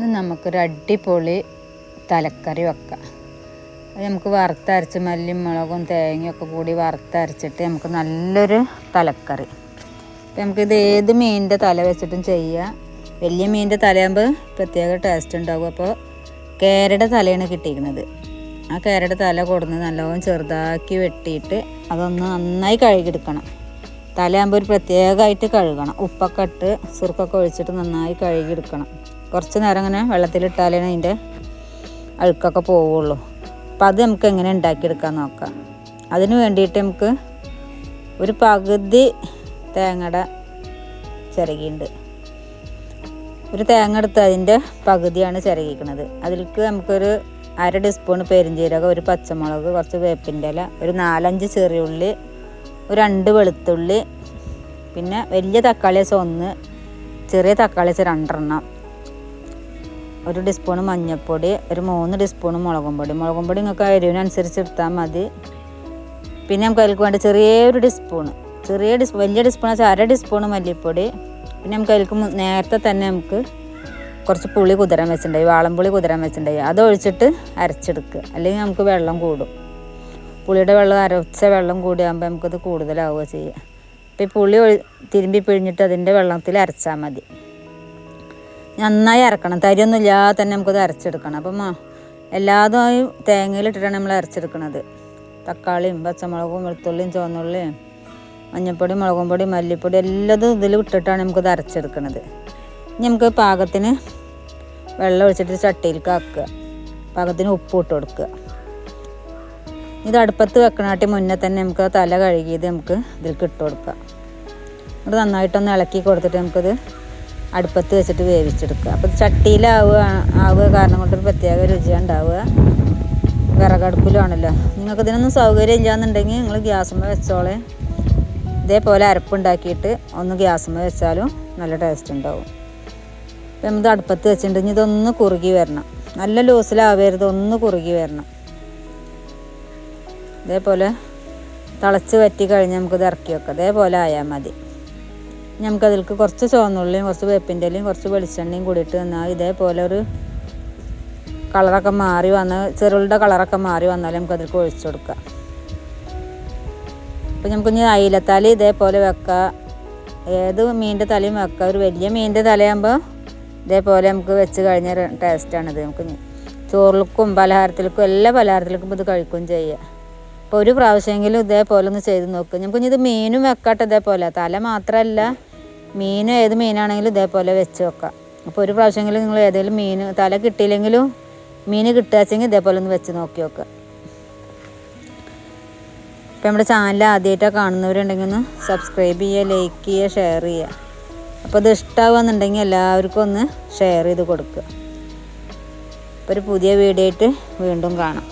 ഇന്ന് നമുക്കൊരു അടിപൊളി തലക്കറി വെക്കാം. അത് നമുക്ക് വറുത്തരച്ച് മല്ലിയും മുളകും തേങ്ങയും ഒക്കെ കൂടി വറുത്തരച്ചിട്ട് നമുക്ക് നല്ലൊരു തലക്കറി. അപ്പം നമുക്കിത് ഏത് മീനിന്റെ തല വെച്ചിട്ടും ചെയ്യാം. വലിയ മീനിന്റെ തലയാകുമ്പോൾ പ്രത്യേക ടേസ്റ്റ് ഉണ്ടാകും. അപ്പോൾ കേരയുടെ തലയാണ് കിട്ടിയിരിക്കുന്നത്. ആ കേരയുടെ തല കൊടുന്ന് നല്ലോണം ചെറുതാക്കി വെട്ടിയിട്ട് അതൊന്ന് നന്നായി കഴുകിയെടുക്കണം. തലയാകുമ്പോൾ ഒരു പ്രത്യേകമായിട്ട് കഴുകണം. ഉപ്പൊക്കെ ഇട്ട് സുറുക്കൊക്കെ ഒഴിച്ചിട്ട് നന്നായി കഴുകിയെടുക്കണം. കുറച്ച് നേരം ഇങ്ങനെ വെള്ളത്തിലിട്ടാലേ അതിന്റെ അഴുക്കൊക്കെ പോവുള്ളൂ. അപ്പം അത് നമുക്ക് എങ്ങനെ ഉണ്ടാക്കിയെടുക്കാൻ നോക്കാം. അതിന് വേണ്ടിയിട്ട് നമുക്ക് ഒരു പകുതി തേങ്ങയുടെ ചിരകിയുണ്ട് ഒരു തേങ്ങ എടുത്ത് അതിന്റെ പകുതിയാണ് ചിരകിക്കുന്നത് അതിലേക്ക് നമുക്കൊരു അര ടീസ്പൂൺ പെരിഞ്ചീരകം ഒരു പച്ചമുളക് കുറച്ച് വേപ്പിന്റെ ഇല ഒരു നാലഞ്ച് ചെറിയുള്ളി ഒരു രണ്ട് വെളുത്തുള്ളി പിന്നെ വലിയ തക്കാളി വെച്ചാൽ ഒന്ന് ചെറിയ തക്കാളി വെച്ചാൽ രണ്ടെണ്ണം. ഒരു ടീസ്പൂൺ മഞ്ഞൾപ്പൊടി ഒരു മൂന്ന് ടീസ്പൂൺ മുളകും പൊടി. മുളകും പൊടി നിങ്ങൾക്ക് എരിവിനനുസരിച്ച് എടുത്താൽ മതി. പിന്നെ നമുക്ക് അതിലേക്ക് വേണ്ട ചെറിയൊരു ടീസ്പൂൺ ചെറിയ ഡിസ് വലിയ ടീസ്പൂൺ വെച്ചാൽ അര ടീസ്പൂൺ മല്ലിപ്പൊടി. പിന്നെ നമുക്ക് അതിലേക്ക് നേരത്തെ തന്നെ നമുക്ക് കുറച്ച് പുളി കുതിരാൻ വെച്ചിട്ടുണ്ടായി വാളംപുളി കുതിരാൻ വെച്ചിട്ടുണ്ടായി. അത് ഒഴിച്ചിട്ട് അരച്ചെടുക്കുക. അല്ലെങ്കിൽ നമുക്ക് വെള്ളം കൂടും. പുളിയുടെ വെള്ളം അരച്ച വെള്ളം കൂടിയാകുമ്പോൾ നമുക്കത് കൂടുതലാവുക ചെയ്യുക. അപ്പോൾ ഈ പുളി തിരുമ്പി പിഴിഞ്ഞിട്ട് അതിന്റെ വെള്ളത്തിൽ അരച്ചാൽ മതി. നന്നായി അരക്കണം. തരിയൊന്നും ഇല്ലാതെ തന്നെ നമുക്കത് അരച്ചെടുക്കണം. അപ്പം എല്ലാതായും എല്ലാതും തേങ്ങയിലിട്ടിട്ടാണ് നമ്മൾ അരച്ചെടുക്കണത്. തക്കാളിയും പച്ചമുളകും വെളുത്തുള്ളിയും ചുവന്നുള്ളിയും മഞ്ഞൾപ്പൊടി മുളകും പൊടി മല്ലിപ്പൊടി എല്ലാതും ഇതിൽ ഇട്ടിട്ടാണ് നമുക്കത് അരച്ചെടുക്കണത്. ഇനി നമുക്ക് പാകത്തിന് വെള്ളം ഒഴിച്ചിട്ട് ചട്ടിയിലേക്ക് ആക്കുക. പാകത്തിന് ഉപ്പ് ഇട്ട് കൊടുക്കുക. ഇത് അടുപ്പത്ത് വെക്കണാട്ടി മുന്നേ തന്നെ നമുക്ക് തല കഴുകിയത് നമുക്ക് ഇതിലേക്ക് ഇട്ട് കൊടുക്കുക അത് നന്നായിട്ടൊന്ന് ഇളക്കി കൊടുത്തിട്ട് നമുക്കത് അടുപ്പത്ത് വെച്ചിട്ട് വേവിച്ചെടുക്കുക. അപ്പോൾ ചട്ടിയിലാവുക ആവുക കാരണം കൊണ്ടൊരു പ്രത്യേക രുചിയാണ് ഉണ്ടാവുക. വിറകടുപ്പിലാണല്ലോ നിങ്ങൾക്ക് ഇതിനൊന്നും സൗകര്യം ഇല്ലാന്നുണ്ടെങ്കിൽ നിങ്ങൾ ഗ്യാസുമ്മ വെച്ചോളെ. ഇതേപോലെ അരപ്പുണ്ടാക്കിയിട്ട് ഒന്ന് ഗ്യാസുമ്മ വെച്ചാലും നല്ല ടേസ്റ്റ് ഉണ്ടാവും. അപ്പം നമുക്ക് അടുപ്പത്ത് വെച്ചിട്ടുണ്ടെങ്കിൽ ഇതൊന്ന് കുറുകി വരണം. നല്ല ലൂസിലാവരുത്. ഒന്ന് കുറുകി വരണം. ഇതേപോലെ തിളച്ച് വറ്റി കഴിഞ്ഞ് നമുക്കിത് ഇറക്കി വെക്കാം. ഇതേപോലെ ആയാൽ മതി. നമുക്കതിലേക്ക് കുറച്ച് ചുവന്നുള്ളിയും കുറച്ച് വേപ്പിന്റെ ഇലയും കുറച്ച് വെളിച്ചെണ്ണയും കൂടിയിട്ട് തന്നാൽ ഇതേപോലെ ഒരു കളറൊക്കെ മാറി വന്ന് ചെറുളുടെ കളറൊക്കെ മാറി വന്നാലേ നമുക്ക് അതിലേക്ക് ഒഴിച്ചു കൊടുക്കാം. അപ്പം നമുക്ക് ഇനി അയിലത്തല ഇതേപോലെ വെക്കാം. ഏത് മീനിന്റെ തലയും വെക്കാം. ഒരു വലിയ മീനിന്റെ തലയാകുമ്പോൾ ഇതേപോലെ നമുക്ക് വെച്ച് കഴിഞ്ഞ ടേസ്റ്റാണിത് നമുക്ക് ചോറിലേക്കും പലഹാരത്തിലേക്കും എല്ലാ പലഹാരത്തിലേക്കും ഇത് കഴിക്കുകയും ചെയ്യാം. അപ്പോൾ ഒരു പ്രാവശ്യമെങ്കിലും ഇതേപോലെ ഒന്ന് ചെയ്ത് നോക്കുക നമുക്ക് ഇനി ഇത് മീനും വെക്കട്ടെ ഇതേപോലെ. തല മാത്രമല്ല മീനും ഏത് മീനാണെങ്കിലും ഇതേപോലെ വെച്ച് വെക്കാം. അപ്പോൾ ഒരു പ്രാവശ്യമെങ്കിലും നിങ്ങൾ ഏതെങ്കിലും മീൻ തല കിട്ടിയില്ലെങ്കിലും മീൻ കിട്ടുകയെങ്കിൽ ഇതേപോലെ ഒന്ന് വെച്ച് നോക്കി നോക്കുക ഇപ്പം നമ്മുടെ ചാനൽ ആദ്യമായിട്ടാണ് കാണുന്നവരുണ്ടെങ്കിൽ ഒന്ന് സബ്സ്ക്രൈബ് ചെയ്യുക ലൈക്ക് ചെയ്യുക ഷെയർ ചെയ്യുക. അപ്പോൾ ഇത് ഇഷ്ടമാവുന്നുണ്ടെങ്കിൽ എല്ലാവർക്കും ഒന്ന് ഷെയർ ചെയ്ത് കൊടുക്കുക. അപ്പോൾ ഒരു പുതിയ വീഡിയോ ആയിട്ട് വീണ്ടും കാണാം.